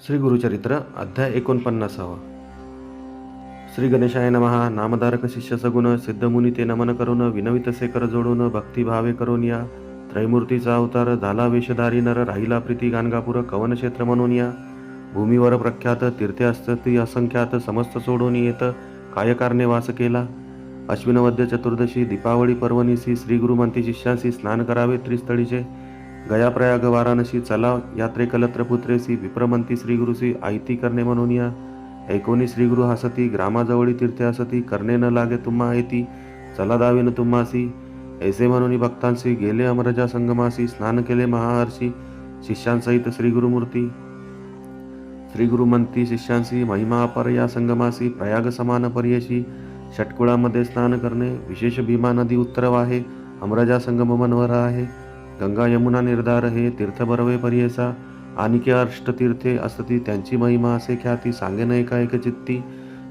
श्री गुरुचरित्र अध्याय एकोणपन्नासावा. श्री गणेशाय नमहा नामधारक शिष्य सगुण सिद्धमुनी ते नमन करून विनवित शेखर जोडून भक्तिभावे करून या. त्रैमूर्तीचा अवतार झाला वेशधारी नर राहिला प्रीती गाणगापूर कवन क्षेत्र म्हणून या. भूमीवर प्रख्यात तीर्थे असती असंख्यात समस्त सोडून येत कायकारने वास केला. अश्विनवद्य चतुर्दशी दीपावळी पर्वणीसी श्री गुरु शिष्यांशी स्नान करावे त्रिस्थळीचे. गया प्रयाग वाराणसी चला यात्रे कलत्र पुत्रेसी विप्रमंती श्रीगुरुसी आयती करणे म्हणून या. ऐकोनी श्रीगुरु हसती ग्रामाजवळी तीर्थे असती करणे न लागे तुम्हा आयती चला दावेन तुम्हासी ऐसे म्हणून भक्तांशी गेले अमरजा संगमासी स्नान केले महाहर्षी शिष्यांसहित श्री गुरुमूर्ती श्री गुरुमंती शिष्यांशी महिमा अपर या संगमासी प्रयाग समान पर्यशी षटकुळामध्ये स्नान करणे विशेष भीमा नदी उत्तर आहे अमरजा संगम मनवर आहे. गंगा यमुना निर्धार हे तीर्थ बरवे पर्यसा आणिके अष्टतीर्थे असती त्यांची महिमा असे ख्याती सांगेन एका एक चित्ती.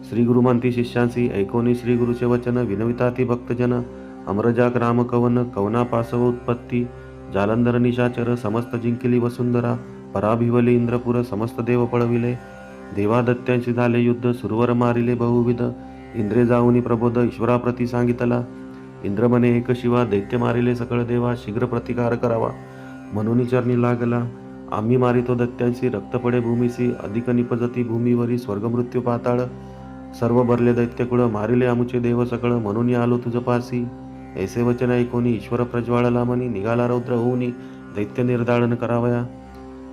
श्री गुरुमंती शिष्यांशी ऐकोनी श्री गुरुचे वचन विनविता ती भक्तजन. अमरजाक राम कवन कवना पासव उत्पत्ती. जालंधर निशाचर समस्त जिंकिली वसुंधरा. पराभिवली इंद्रपुर समस्त देव पळविले. देवादत्यांशी झाले युद्ध सुरवर मारिले बहुविध. इंद्रे जाऊनी प्रबोध ईश्वराप्रती सांगितला. इंद्र म्हणे एक शिवा दैत्य मारिले सकळ देवा शीघ्र प्रतिकार करावा. म्हणून चरणी लागला. आम्ही मारितो दैत्यांशी रक्तपडे भूमीसी अधिक निपजती भूमीवरी स्वर्गमृत्यू पाताळ. सर्व भरले दैत्यकुळ मारिले आमुचे देव सकळ म्हणून आलो तुझ पासी. ऐसे वचन ऐकोनी ईश्वर प्रज्वाळला म्हणी निघाला रौद्र होऊनी दैत्य निर्धारण करावया.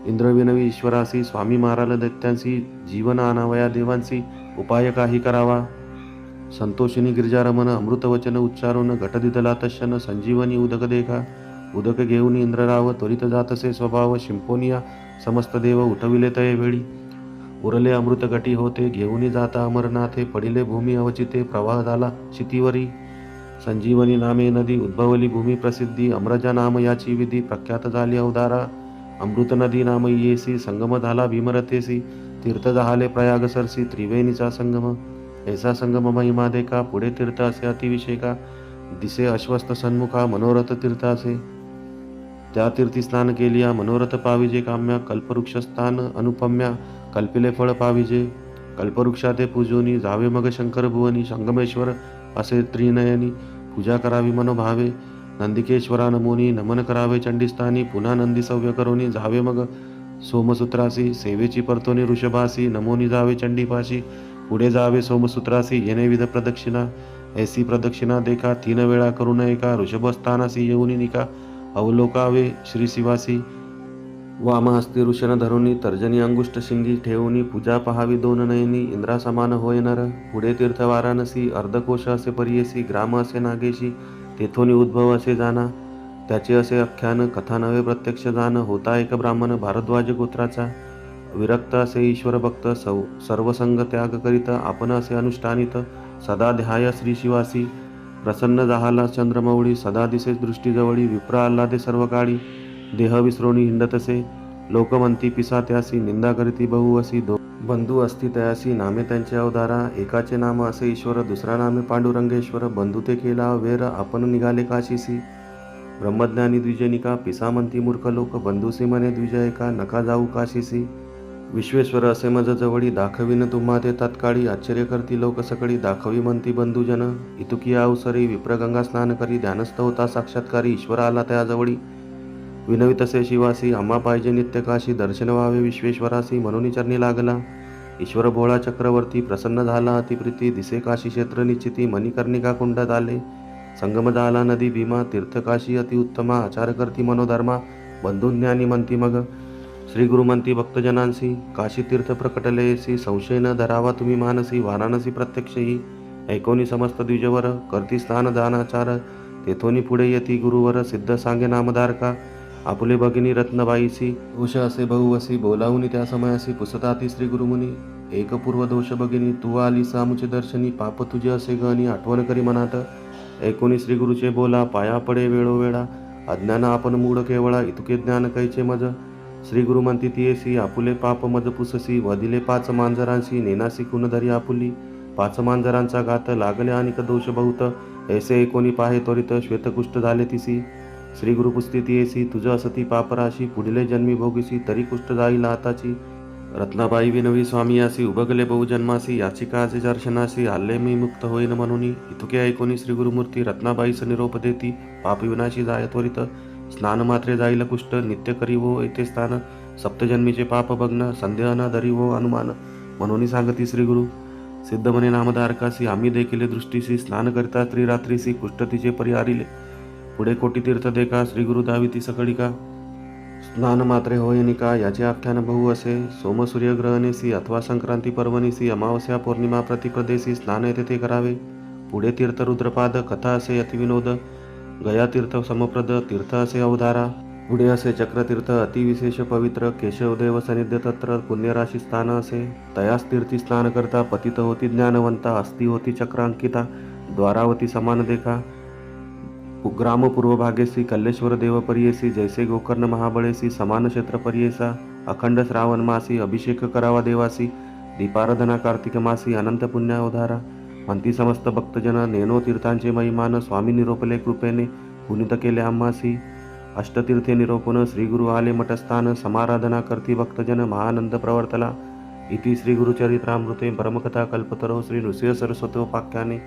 इंद्रविनवी ईश्वरासी स्वामी माराल दैत्यांशी जीवन आणावया देवांशी उपाय काही करावा. संतोषिनी गिरिजारमन अमृतवचन उच्चारून घटदिदला तशन संजीवनी उदक देखा उदक घेऊन इंद्रराव त्वरित जातसे स्वभाव शिंपोनिया समस्त देव उठविले तये वेळी उरले अमृत गटी होते घेऊनी जाता अमरनाथे पडिले भूमी अवचिते प्रवाह झाला क्षितीवरी संजीवनी नामे नदी उद्भवली भूमी प्रसिद्धी अमरजा नाम याची विधी प्रख्यात झाली अवधारा अमृत नदी नाम येसी संगम झाला भीमरथेसी तीर्थ झाले प्रयाग सरसी त्रिवेणीचा संगम ऐसा संगम महिमा देखा पुढे तीर्थ असे अतिविषेका दिसे अश्वस्त सन्मुखा मनोरथ तीर्थ असे त्या तीर्थी स्नान केलिया मनोरथ पाविजे काम्या कल्पवृक्ष स्थान अनुपम्या कल्पिले फळ पाविजे। कल्पवृक्षा ते पूजोनी जावे मग शंकर भुवनी संगमेश्वर असे त्रिनयनी पूजा करावी मनोभावे। नंदिकेश्वरा नमोनी नमन करावे चंडीस्थानी पुन्हा नंदी सव्य करोनी जावे मग सोमसूत्रासी सेवेची परतोनी ऋषभासी नमोनी जावे चंडीपाशी। पुढे जावे सोमसूत्रासी येणे विध प्रदक्षिणा ऐसी प्रदक्षिणा देखा तीन वेळा करून एका ऋषभस्थानासी येऊनी निका अवलोकावे श्री शिवासी वामहस्ती ऋषण धरुनी तर्जनी अंगुष्ट शिंगी ठेवूनी पूजा पहावी दोन नयनी इंद्रासमान होय नर पुढे तीर्थ वाराणसी अर्धकोश असे परियसी ग्राम असे नागेशी तेथोनी उद्भव असे जाना त्याचे असे आख्यान कथा नवे प्रत्यक्ष जाण होता एक ब्राह्मण भारद्वाज गोत्राचा विरक्त असे ईश्वर भक्त सौ सर्वसंग त्याग करीत आपण असे अनुष्ठानित सदा ध्याय श्री शिवासी प्रसन्न जाहाला चंद्रमौळी सदा दिसे दृष्टीजवळी विप्र आल्हादे सर्व काळी देह विसरोणी हिंडतसे लोकमंती पिसा त्यासी निंदा करीती बहु असी दो बंधू असती तयासी नामे त्यांचे अवधारा एकाचे नाम असे ईश्वर दुसरा नामे पांडुरंगेश्वर बंधू ते केला वेर आपण निघाले काशीसी. ब्रह्मज्ञानी द्विजनिका पिसा म्हणती मूर्ख लोक बंधुसी म्हणे द्विजयका नका जाऊ काशीसी. विश्वेश्वर असे मज जवळी दाखविन तुम्हा ते तत्काळी आश्चर्य करती लोक सकळी दाखवी म्हणती बंधुजन. इतुकी अवसरी विप्रगंगा स्नान करी ध्यानस्थ होता साक्षात्कारी ईश्वर आला त्याजवळी विनवितसे शिवासी आम्हा पाहिजे नित्यकाशी दर्शन व्हावे विश्वेश्वरासी म्हणून चरणी लागला. ईश्वर भोळा चक्रवर्ती प्रसन्न झाला अतिप्रीती दिसे काशी क्षेत्र निश्चिती मणिकर्णिका कुंडात आले? संगम झाला नदी भीमा तीर्थकाशी अतिउत्तमा आचार करती मनोधर्मा बंधुज्ञानी म्हणती मग. श्री गुरुमंती भक्तजनांसी काशी तीर्थ प्रकटलेसी संशय न धरावा तुम्ही मानसी वाराणसी प्रत्यक्षही ऐकोनी समस्त द्विजवर करती स्नान दानाचार तेथोनी पुढे येती गुरुवर सिद्ध सांगे नामधारका आपुले भगिनी रत्नबाईसी दोष असे बहुवसी बोलावूनी त्या समयासी पुसताती श्री गुरुमुनी एक पूर्व दोष भगिनी तू आली सामुचे दर्शनी पाप तुझे असे गणी आठवण करी मनात ऐकोनी श्री गुरुचे बोला पाया पडे वेळोवेळा अज्ञान आपण मूळ केवळा इतके ज्ञान कैचे मज श्री गुरु म्हणती तियेसी आपुले पाप मदपुससी वदिले पाच मांजरांशी नेनासी कुणधरी आपुली. पाच मांजरांचा घात लागले आणि दोष बहुत. ऐसे एकोणी पाहे त्वरित श्वेतकुष्ठ झाले तिसी. श्री गुरु पुस्ती तियेसी तुझ असती पापराशी पुढले जन्मी भोगीसी तरी कुष्ठ जाईल आताची रत्नाबाई विनवी स्वामी यासी उभगले बहुजन्मासी याची काजे दर्शनासी आले मी मुक्त होईन म्हणून. इतुके ऐकोनी श्री गुरुमूर्ती रत्नाबाईस निरोप देती पाप विनाशी जाय त्वरित. स्नान मात्रे जाईल कुष्ट नित्य करीवो येथे स्थान सप्तजन्मीचे पाप भग्न संदेह न धरी अनुमान म्हणून सांगती श्री गुरु सिद्ध म्हणे नामधारकासी आम्ही देखील दृष्टीसी स्नान करिता त्रिरात्रीसी कुष्ठ तिचे परिहारिले। पुढे कोटी तीर्थ देखा श्री गुरु दाविती सकळिका। स्नान मात्रे होयनिका याचे आख्यान बहु असे। सोम सूर्यग्रहणेसी अथवा संक्रांती पर्वणीसी अमावस्या पौर्णिमा प्रतिप्रदेशी स्नान तेथे करावे। पुढे तीर्थ रुद्रपाद कथा असे अतिविनोद। गयातीर्थ समप्रद तीर्थ असे अवधारा. पुढे असे चक्रतीर्थ अतिविशेष पवित्र केशवदेव सनिध्य तत्र पुण्यराशी स्थान असे. तयास तीर्थी स्नान करता पतित होती ज्ञानवंता अस्ति होती चक्रांकिता द्वारावती समान देखा. ग्राम पूर्व भागेसी कल्लेश्वर देव परियेसी जैसे गोकर्ण महाबळेसी समान क्षेत्र परियेसा अखंड श्रावण मासी अभिषेक करावा देवासी. दीपाराधना कार्तिक मासी अनंत पुण्यावधारा म्हणती समस्त भक्तजन नेनो तीर्थांचे महिमान स्वामी निरोपले कृपेने पुनित केले आम्हासी. अष्टतीर्थे निरोपन श्रीगुरु आले मठस्थान समाराधना करती भक्तजन महानंद प्रवर्तला. इति श्रीगुरुचरित्रामृते परमकथा कल्पतरो श्री नृसिंह सरस्वतोपाख्याने.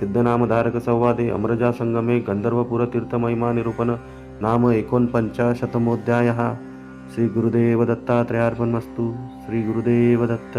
सिद्धनामधारक संवादे अमरजा संगमे गंधर्वपुरतीर्थमहिमा निरूपण नाम एकोणपंचाशतमोध्याय श्री गुरुदेव दत्तात्रयार्पणमस्तु श्री गुरुदेव दत्त